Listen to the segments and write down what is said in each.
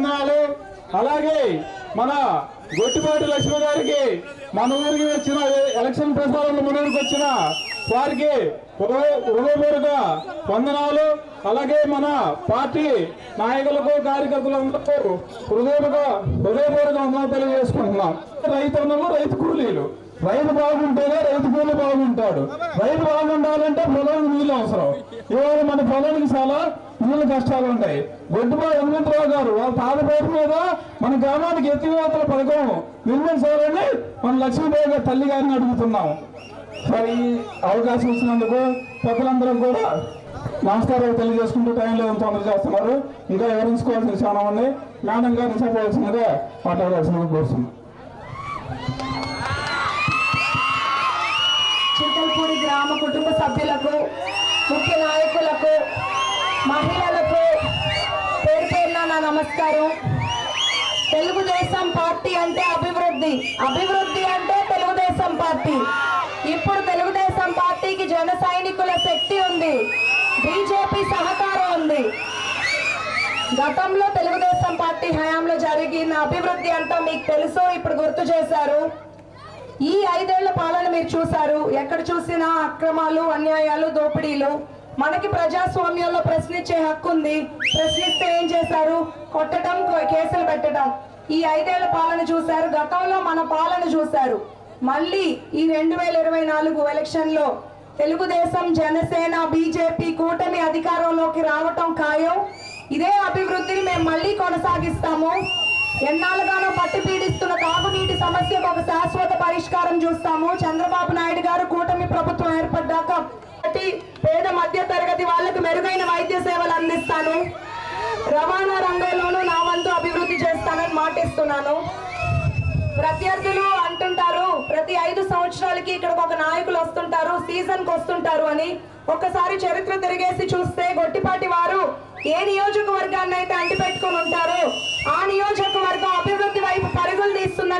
వందనాలు. అలాగే మన గొట్టిపాటి లక్ష్మి గారికి మన ఊరికి వచ్చిన ఎలక్షన్ ప్రచారంలో మన ఊరికి వచ్చిన వారికి హృదయపూర్వక వందనాలు. అలాగే మన పార్టీ నాయకులకు కార్యకర్తలందరూ హృదయపూర్వక హృదయపూర్వక వందనాలు తెలియజేసుకుంటున్నాం. రైతు రైతు కూలీలు. రైతు బాగుంటేనే రైతు కూలి బాగుంటాడు. రైతు బాగుండాలంటే పొలానికి నీళ్ళు అవసరం. ఇవాళ మన పొలానికి చాలా నీళ్ళ కష్టాలు ఉంటాయి గొడ్డుబా హనుమంతరావు గారు వాళ్ళ తాత పేరు మీద మన గ్రామానికి ఎత్తివేతల పథకం నిర్మించాలని మన లక్ష్మీబాయి గారి తల్లి గారిని అడుగుతున్నాం. మరి అవకాశం ఇచ్చినందుకు పెద్దలందరూ కూడా నమస్కారాలు తెలియజేసుకుంటూ టైం లేదు తొందర చేస్తున్నారు. ఇంకా వివరించుకోవాల్సిన చాలా ఉంది. మేడం గారిని చెప్పవలసిందిగా మాట్లాడాల్సిందిగా కోరుతున్నాం. చింతలపూడి గ్రామ కుటుంబ సభ్యులకు ముఖ్య నాయకులకు మహిళలకు పేరు పేరున నా నమస్కారం. తెలుగుదేశం పార్టీ అంటే అభివృద్ధి. అభివృద్ధి అంటే తెలుగుదేశం పార్టీ. ఇప్పుడు తెలుగుదేశం పార్టీకి జన సైనికుల శక్తి ఉంది. బీజేపీ సహకారం ఉంది. గతంలో తెలుగుదేశం పార్టీ హయాంలో జరిగిన అభివృద్ధి అంతా మీకు తెలుసు ఇప్పుడు గుర్తు చేశారు. ఈ ఐదేళ్ళ పాలన మీరు చూశారు. ఎక్కడ చూసినా అక్రమాలు అన్యాయాలు దోపిడీలు. మనకి ప్రజాస్వామ్యంలో ప్రశ్నించే హక్కు ఉంది. ప్రశ్నిస్తే ఏం చేశారు? కొట్టడం కేసులు పెట్టడం. ఈ ఐదేళ్ళ పాలన చూశారు. గతంలో మన పాలన చూశారు. మళ్ళీ ఈ రెండు వేల ఇరవై నాలుగు ఎలక్షన్లో తెలుగుదేశం జనసేన బీజేపీ కూటమి అధికారంలోకి రావటం ఖాయం. ఇదే అభివృద్ధిని మేము మళ్ళీ కొనసాగిస్తాము. ఎన్నాళ్ళుగానో పట్టి పీడిస్తున్న తాగునీటి సమస్యకు ఒక శాశ్వత పరిష్కారం చూస్తాము. చంద్రబాబు నాయుడు గారు కూటమి ప్రభుత్వం ఏర్పడ్డాక పేద మధ్య తరగతి వాళ్ళకు మెరుగైన వైద్య సేవలు అందిస్తాను. రవాణా రంగంలోనూ నా వంతు అభివృద్ధి చేస్తానని మాటిస్తున్నాను. ప్రత్యర్థులు అంటుంటారు ప్రతి ఐదు సంవత్సరాలకి ఇక్కడికి ఒక నాయకులు వస్తుంటారు సీజన్ వస్తుంటారు అని. ఒక్కసారి చరిత్ర తిరిగేసి చూస్తే గొట్టిపాటి వారు ఏ నియోజకవర్గాన్ని అయితే అంటిపెట్టుకుని ఉంటారో ఆ నియోజక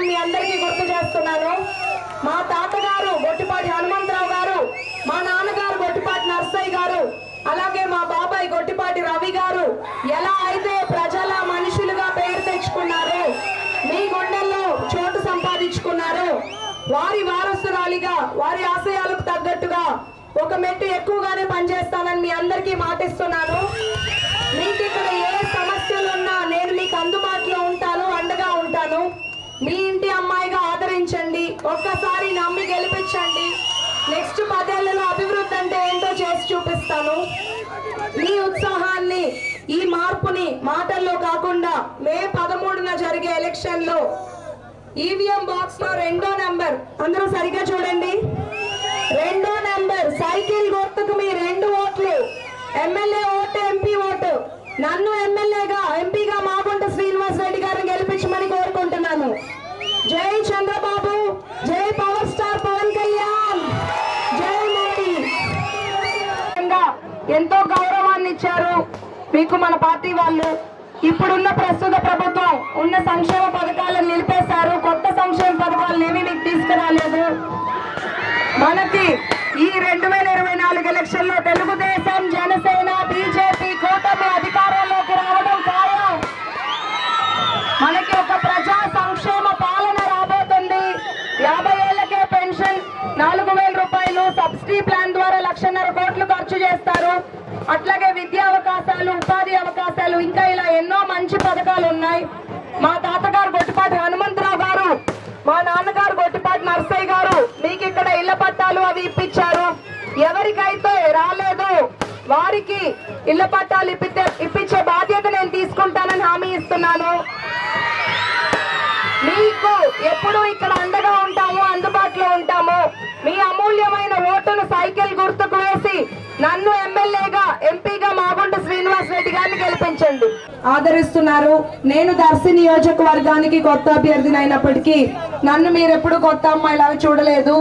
నేను మీ అందరికీ గుర్తు చేస్తున్నాను. మా తాతగారు గొట్టిపాటి హనుమంతరావు గారు మా నాన్నగారు గొట్టిపాటి నర్సయ్య గారు అలాగే మా బాబాయ్ గొట్టిపాటి రవి గారు ఎలా అయితే ప్రజల మనుషులుగా పేరు తెచ్చుకున్నారు మీ గుండెల్లో చోటు సంపాదించుకున్నారు వారి వారసురాలిగా వారి ఆశయాలకు తగ్గట్టుగా ఒక మెట్టు ఎక్కువగానే పనిచేస్తానని మీ అందరికీ మాటిస్తున్నాను. మీకు ఇక్కడ ఏ సమస్యలు ఉన్నా నేను మీకు అందుబాటులో ఉంటాను మీ ఇంటి అమ్మాయిగా ఆదరించండి. ఒక్కసారి నమ్మి గెలిపించండి. నెక్స్ట్ పదేళ్ళలో అభివృద్ధి అంటే ఏంటో చేసి చూపిస్తాను. మీ ఉత్సాహాన్ని ఈ మార్పుని మాటల్లో కాకుండా మే పదమూడున జరిగే ఎలక్షన్లో ఈవీఎం బాక్స్లో రెండో నెంబర్. అందరూ మీకు మన పార్టీ వాళ్ళు ఇప్పుడున్న ప్రస్తుత ప్రభుత్వం ఉన్న సంక్షేమ పథకాలను నిలిపేశారు. కొత్త సంక్షేమ పథకాలను ఏమీ మీకు తీసుకురాలేదు. మనకి ఈ రెండు వేల ఇరవై నాలుగు ఎలక్షన్లో తెలుగుదేశం జనసేన బీజేపీ కూటమి అధికారంలోకి రావడం ఖాయం. మనకి ఒక ప్రజా సంక్షేమ పాలన రాబోతుంది. యాభై ఏళ్ళకే పెన్షన్ నాలుగు వేల రూపాయలు సబ్సిడీ ప్లాన్ ద్వారా లక్షన్నర కోట్లు ఖర్చు చేస్తారు. అట్లాగే విద్యా పథకాలు ఇంకా ఇలా ఎన్నో మంచి పథకాలు ఉన్నాయి. మా తాతగారు గొట్టిపాటి హనుమంతరావు గారు మా నాన్నగారు గొట్టిపాటి నర్సయ్య గారు మీకు ఇక్కడ ఇళ్ళ పట్టాలు అవి ఇప్పించారు. ఎవరికైతే రాలేదు వారికి ఇళ్ళ పట్టాలు ఇప్పితే ఇప్పించే బాధ్యత నేను తీసుకుంటానని హామీ ఇస్తున్నాను. మీకు ఎప్పుడు ఇక్కడ అండగా ఉంటాము అందుబాటులో ఉంటాము. మీ అమూల్యమైన ఓటును సైకిల్ గుర్తుకు వేసి నన్ను ఆదరిస్తున్నారు. నేను దర్శి నియోజకవర్గానికి కొత్త అభ్యర్థిని అయినప్పటికీ నన్ను మీరెప్పుడు కొత్త కొత్త అమ్మాయిలాగా చూడలేదు.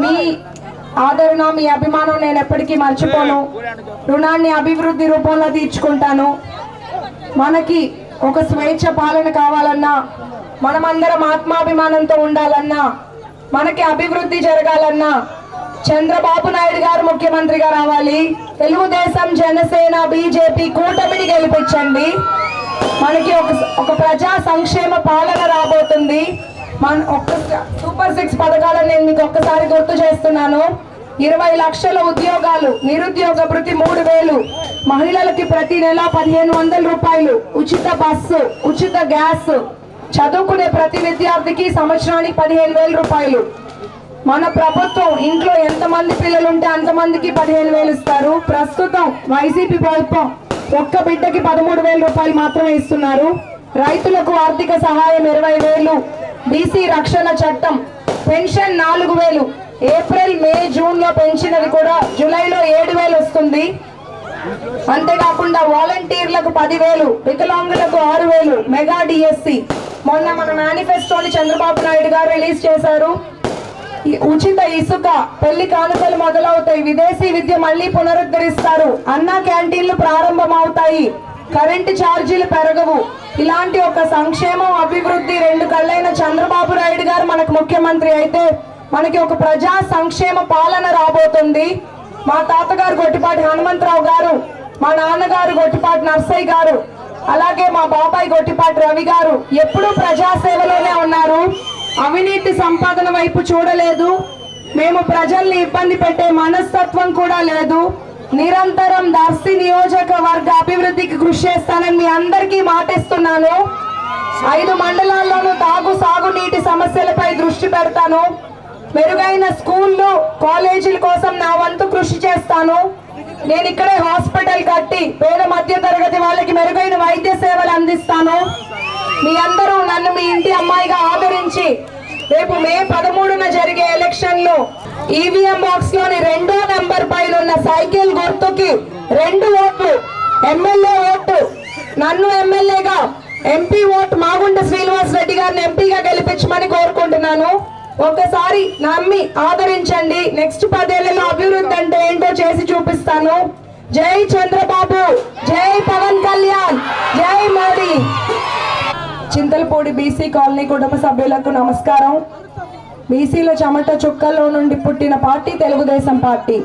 మీ ఆదరణ మీ అభిమానం నేను ఎప్పటికీ మర్చిపోను. రుణాన్ని అభివృద్ధి రూపంలో తీర్చుకుంటాను. మనకి ఒక స్వేచ్ఛ పాలన కావాలన్నా మనమందరం ఆత్మాభిమానంతో ఉండాలన్నా మనకి అభివృద్ధి జరగాలన్నా చంద్రబాబు నాయుడు గారు ముఖ్యమంత్రిగా రావాలి. తెలుగుదేశం జనసేన బీజేపీ కూటమిని గెలిపించండి. మనకి ఒక ఒక ప్రజా సంక్షేమ పాలన రాబోతుంది. మన ఒక్క సూపర్ సిక్స్ పథకాలను నేను మీకు ఒక్కసారి గుర్తు చేస్తున్నాను. ఇరవై లక్షల ఉద్యోగాలు నిరుద్యోగ భృతి మూడు వేలు. మహిళలకి ప్రతి నెల పదిహేను వందల రూపాయలు. ఉచిత బస్సు ఉచిత గ్యాస్. చదువుకునే ప్రతి విద్యార్థికి సంవత్సరానికి పదిహేను వేల రూపాయలు. మన ప్రభుత్వం ఇంట్లో ఎంతమంది పిల్లలు ఉంటే అంతమందికి పదిహేను వేలు ఇస్తారు. ప్రస్తుతం వైసీపీ ప్రభుత్వం ఒక్క బిడ్డకి పదమూడు వేల రూపాయలు మాత్రమే ఇస్తున్నారు. రైతులకు ఆర్థిక సహాయం ఇరవై వేలు. బీసీ రక్షణ చట్టం పెన్షన్ నాలుగు వేలు. ఏప్రిల్ మే జూన్లో పెంచినది కూడా జూలైలో ఏడు వేలు వస్తుంది. అంతేకాకుండా వాలంటీర్లకు పదివేలు వికలాంగులకు ఆరు వేలు మెగా డిఎస్సి. మొన్న మన మేనిఫెస్టోని చంద్రబాబు నాయుడు గారు రిలీజ్ చేశారు. ఉచిత ఇసుక పెళ్ళి కానుకలు మొదలవుతాయి. విదేశీ విద్య మళ్ళీ పునరుద్ధరిస్తారు. అన్న క్యాంటీన్లు ప్రారంభమవుతాయి. కరెంటు ఛార్జీలు పెరగవు. ఇలాంటి ఒక సంక్షేమం అభివృద్ధి రెండు కళ్ళైన చంద్రబాబు నాయుడు గారు మనకు ముఖ్యమంత్రి అయితే మనకి ఒక ప్రజా సంక్షేమ పాలన రాబోతుంది. మా తాతగారు గొట్టిపాటి హనుమంతరావు గారు మా నాన్నగారు గొట్టిపాటి నర్సయ్య గారు అలాగే మా బాబాయ్ గొట్టిపాటి రవి గారు ఎప్పుడూ ప్రజాసేవలోనే ఉన్నారు. అవినీతి సంపాదన వైపు చూడలేదు. మేము ప్రజల్ని ఇబ్బంది పెట్టే మనస్తత్వం కూడా లేదు. నిరంతరం దర్శి నియోజకవర్గ అభివృద్ధికి కృషి చేస్తానని మీ అందరికీ మాటిస్తున్నాను. ఐదు మండలాల్లోనూ తాగు సాగునీటి సమస్యలపై దృష్టి పెడతాను. మెరుగైన స్కూళ్ళు కాలేజీల కోసం నా వంతు కృషి చేస్తాను. నేను ఇక్కడే హాస్పిటల్ కట్టి పేద మధ్య తరగతి వాళ్ళకి మెరుగైన వైద్య సేవలు అందిస్తాను. మీ అందరూ నన్ను మీ ఇంటి అమ్మాయిగా ఆదరించి రేపు మే పదమూడున జరిగే ఎలక్షన్లో ఈవీఎం బాక్స్లోని రెండో నెంబర్ పైన ఉన్న సైకిల్ గుర్తుకి రెండు ఓట్లు ఎమ్మెల్యే ఓటు నన్ను ఎమ్మెల్యేగా ఎంపీ ఓటు మాగుంట శ్రీనివాస్ రెడ్డి గారిని ఎంపీగా గెలిపించమని కోరుకుంటున్నాను. ఒకసారి నమ్మి ఆదరించండి. నెక్స్ట్ పదేళ్ళలో అభివృద్ధి అంటే ఏంటో చేసి చూపిస్తాను. జై చంద్రబాబు జై పవన్ కళ్యాణ్ జై మోడీ చింతలపూడి బీసీ కాలనీ కుటుంబ సభ్యులకు నమస్కారం. బీసీల చెమట చుక్కల్లో నుండి పుట్టిన పార్టీ తెలుగుదేశం పార్టీ.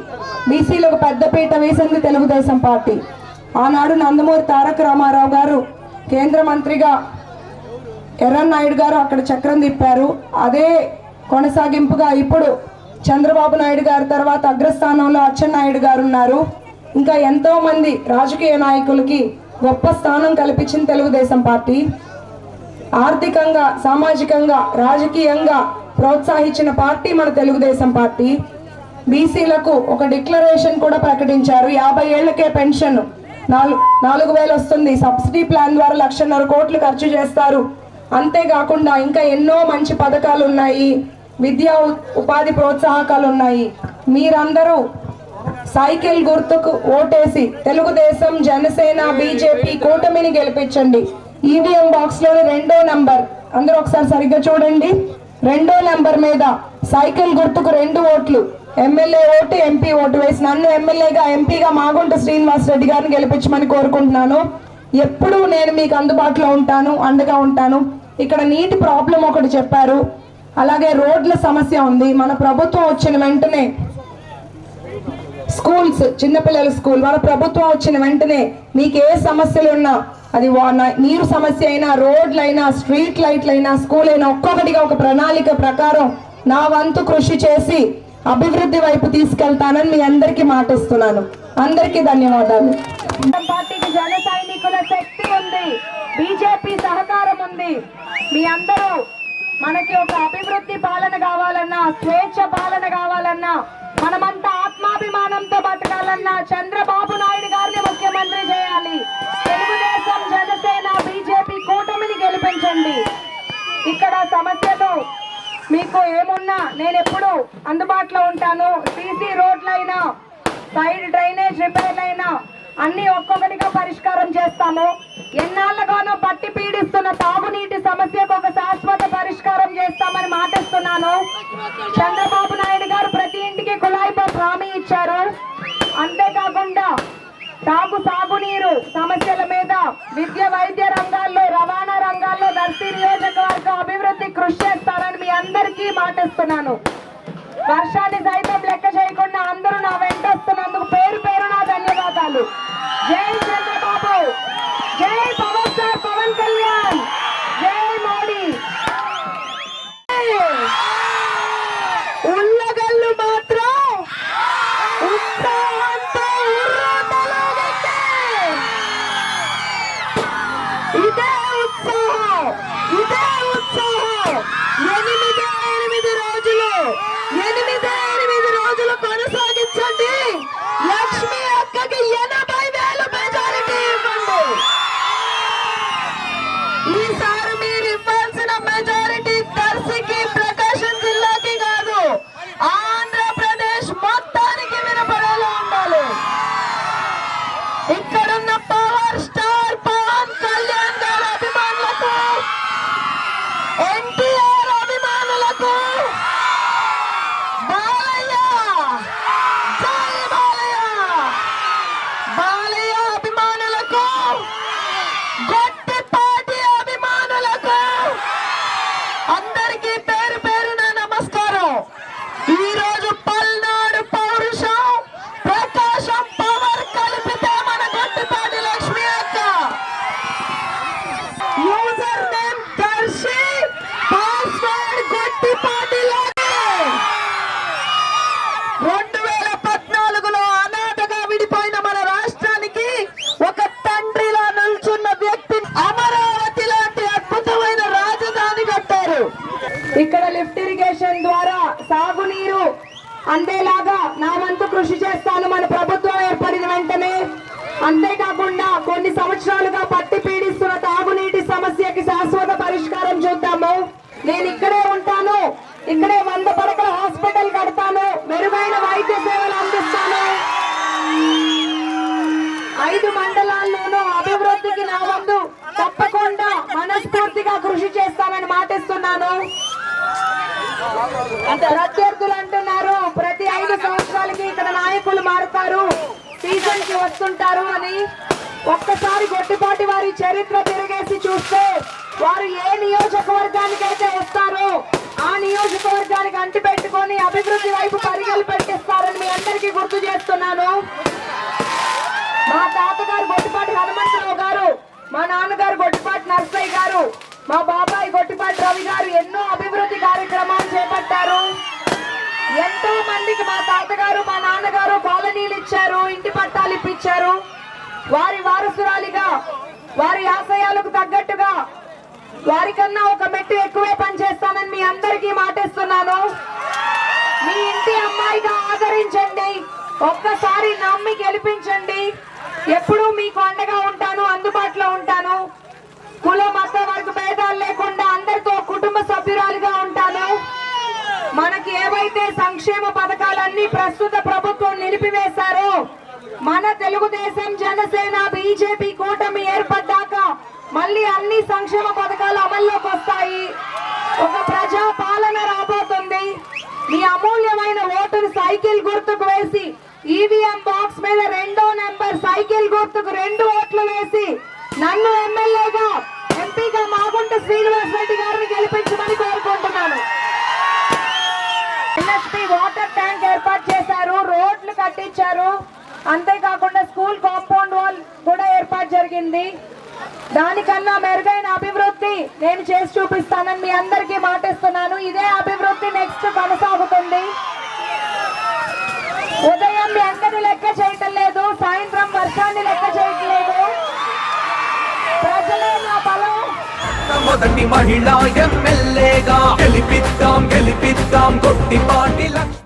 బీసీలకు పెద్దపీట వేసింది తెలుగుదేశం పార్టీ. ఆనాడు నందమూరి తారక రామారావు గారు కేంద్ర మంత్రిగా ఎర్రన్నాయుడు గారు అక్కడ చక్రం తిప్పారు. అదే కొనసాగింపుగా ఇప్పుడు చంద్రబాబు నాయుడు గారి తర్వాత అగ్రస్థానంలో అచ్చెన్నాయుడు గారు ఉన్నారు. ఇంకా ఎంతోమంది రాజకీయ నాయకులకి గొప్ప స్థానం కల్పించింది తెలుగుదేశం పార్టీ. ఆర్థికంగా సామాజికంగా రాజకీయంగా ప్రోత్సహించిన పార్టీ మన తెలుగుదేశం పార్టీ. బీసీలకు ఒక డిక్లరేషన్ కూడా ప్రకటించారు. యాభై ఏళ్ళకే పెన్షన్. నాలుగు నాలుగు వేలు వస్తుంది. సబ్సిడీ ప్లాన్ ద్వారా లక్షన్నర కోట్లు ఖర్చు చేస్తారు. అంతేకాకుండా ఇంకా ఎన్నో మంచి పథకాలు ఉన్నాయి. విద్యా ఉపాధి ప్రోత్సాహకాలు ఉన్నాయి. మీరందరూ సైకిల్ గుర్తుకు ఓటేసి తెలుగుదేశం జనసేన బీజేపీ కూటమిని గెలిపించండి. ఈవీఎం బాక్స్ రెండో నంబర్ అందరూ ఒకసారి సరిగ్గా చూడండి. రెండో నంబర్ మీద సైకిల్ గుర్తుకు రెండు ఓట్లు. ఎమ్మెల్యే ఓటు ఎంపీ ఓటు వేసి నన్ను ఎమ్మెల్యేగా ఎంపీగా మాగుంట శ్రీనివాస్ రెడ్డి గారిని గెలిపించమని కోరుకుంటున్నాను. ఎప్పుడూ నేను మీకు అందుబాటులో ఉంటాను అండగా ఉంటాను. ఇక్కడ నీటి ప్రాబ్లం ఒకటి చెప్పారు. అలాగే రోడ్ల సమస్య ఉంది. మన ప్రభుత్వం వచ్చిన వెంటనే స్కూల్స్ చిన్నపిల్లల స్కూల్ మన ప్రభుత్వం వచ్చిన వెంటనే మీకు ఏ సమస్యలు ఉన్నా అది వా- నీరు సమస్య అయినా రోడ్లైనా స్ట్రీట్ లైట్లైనా స్కూల్ అయినా ఒక్కొక్కటిగా ఒక ప్రణాళిక ప్రకారం నా వంతు కృషి చేసి అభివృద్ధి వైపు తీసుకెళ్తానని మీ అందరికీ మాటిస్తున్నాను. అందరికీ ధన్యవాదాలు. పార్టీకి జన సైనికుల శక్తి ఉంది. బీజేపీ సహకారం ఉంది. మీ అందరూ మనకి ఒక అభివృద్ధి పాలన కావాలన్నా స్వేచ్ఛ పాలన కావాలన్నా మనమంతా ఆత్మాభిమానంతో బతకాలన్న చంద్రబాబు నాయుడు గారిని ముఖ్యమంత్రి చేయాలి. తెలుగుదేశం జనసేన బీజేపీ కూటమిని గెలిపించండి. ఇక్కడ సమస్యలు మీకు ఏమున్నా నేను ఎప్పుడు అందుబాటులో ఉంటాను. సీసీ రోడ్లైనా సైడ్ డ్రైనేజ్ రిపేర్లైనా అన్ని ఒక్కొక్కటిగా పరిష్కారం చేస్తాము. ఎన్నాళ్ళగానో పట్టి పీడిస్తున్న తాగునీటి సమస్యకు ఒక శాశ్వత పరిష్కారం చేస్తామని మాటిస్తున్నాను. చంద్రబాబు నాయుడు గారు ప్రతి ఇంటికి కుళాయి హామీ ఇచ్చారు. అంతేకాకుండా తాగు సాగునీరు సమస్యల మీద విద్య వైద్య రంగాల్లో రవాణా రంగాల్లో దర్శి నియోజకవర్గ అభివృద్ధి కృషి చేస్తారని మీ అందరికీ మాటిస్తున్నాను. వర్షాన్ని సైతం 大 సాగునీరు అందేలాగా నా వంతు కృషి చేస్తాను. మన ప్రభుత్వం ఏర్పడిన వెంటనే అంతేకాకుండా కొన్ని సంవత్సరాలుగా పట్టి పీడిస్తున్న తాగునీటి సమస్యకి శాశ్వత పరిష్కారం చూద్దాము. నేను ఇక్కడే ఉంటాను. ఇక్కడే వంద పడకల హాస్పిటల్ కడతాను. మెరుగైన వైద్య సేవలు అందిస్తాను. ఐదు మండలాల్లోనూ అభివృద్ధికి నా వంతు తప్పకుండా మనస్ఫూర్తిగా కృషి చేస్తానని మాటిస్తున్నాను. ప్రత్యర్థులు అంటున్నారు. ప్రతి ఐదు సంవత్సరాలకి ఇక్కడ నాయకులు మారుతారు. సీజన్కి వస్తుంటారు అని ఒక్కసారి గొట్టిపాటి వారి చరిత్ర తిరిగేసి చూస్తే వారు ఏ నియోజకవర్గానికి అయితే వస్తారో ఆ నియోజకవర్గానికి అంటి పెట్టుకొని అభివృద్ధి వైపు పరిగెలు పెట్టిస్తారని మీ అందరికీ గుర్తు చేస్తున్నాను. మా తాతగారు గొట్టిపాటి హనుమంతరావు గారు మా నాన్నగారు గొట్టిపాటి నర్సయ్య గారు మా బాబాయ్ కొట్టిపాటి రవి గారు ఎన్నో అభివృద్ధి కార్యక్రమాలు చేపట్టారు. ఎంతో మందికి మా తాతగారు మా నాన్నగారు కాలనీలు ఇచ్చారు ఇంటి పట్టాలు ఇప్పించారు. వారి వారసురాలిగా వారి ఆశయాలకు తగ్గట్టుగా వారికన్నా ఒక మెట్టు ఎక్కువే పనిచేస్తానని మీ అందరికీ మాటేస్తున్నాను. మీ ఇంటి అమ్మాయిగా ఆదరించండి. ఒక్కసారి నమ్మి గెలిపించండి. ఎప్పుడూ మీకు అండగా ఉంటాను అందుబాటులో ఉంటాను కుల మత వర్గ భేదాలు లేకుండా అందరితో కుటుంబ సభ్యురాలుగా ఉంటాను. మనకి ఏవైతే సంక్షేమ పథకాలన్నీ ప్రస్తుత ప్రభుత్వం నిలిపివేశారో మన తెలుగుదేశం జనసేన బీజేపీ కూటమి ఏర్పడ్డాక మళ్ళీ అన్ని సంక్షేమ పథకాలు అమల్లోకి వస్తాయి. ఒక ప్రజా పాలన రాబోతుంది. మీ అమూల్యమైన ఓటును సైకిల్ గుర్తుకు వేసి ఈవీఎం బాక్స్ మీద రెండో నెంబర్ సైకిల్ గుర్తుకు రెండు ఓట్లు వేసి నన్ను ఎమ్మెల్యేగా ఎంపీగా మాగుంట శ్రీనివాస్ రెడ్డి గారిని గెలిపించమని కోరుకుంటున్నాను. ఎన్ఎస్పి వాటర్ ట్యాంక్ ఏర్పాటు చేశారు రోడ్లు కట్టించారు. అంతేకాకుండా స్కూల్ కాంపౌండ్ వాల్ కూడా ఏర్పాటు జరిగింది. దానికన్నా మెరుగైన అభివృద్ధి నేను చేసి చూపిస్తానని మీ అందరికీ మాటిస్తున్నాను. ఇదే అభివృద్ధి నెక్స్ట్ కొనసాగుతుంది. ఉదయం ఎండను లెక్క చేయటం లేదు సాయంత్రం వర్షాన్ని లెక్క చేయటం లేదు నా బలం మొదటి మహిళా ఎమ్మెల్యేగా గెలిపిద్దాం గెలిపిద్దాం కొట్టిపాటి పాటి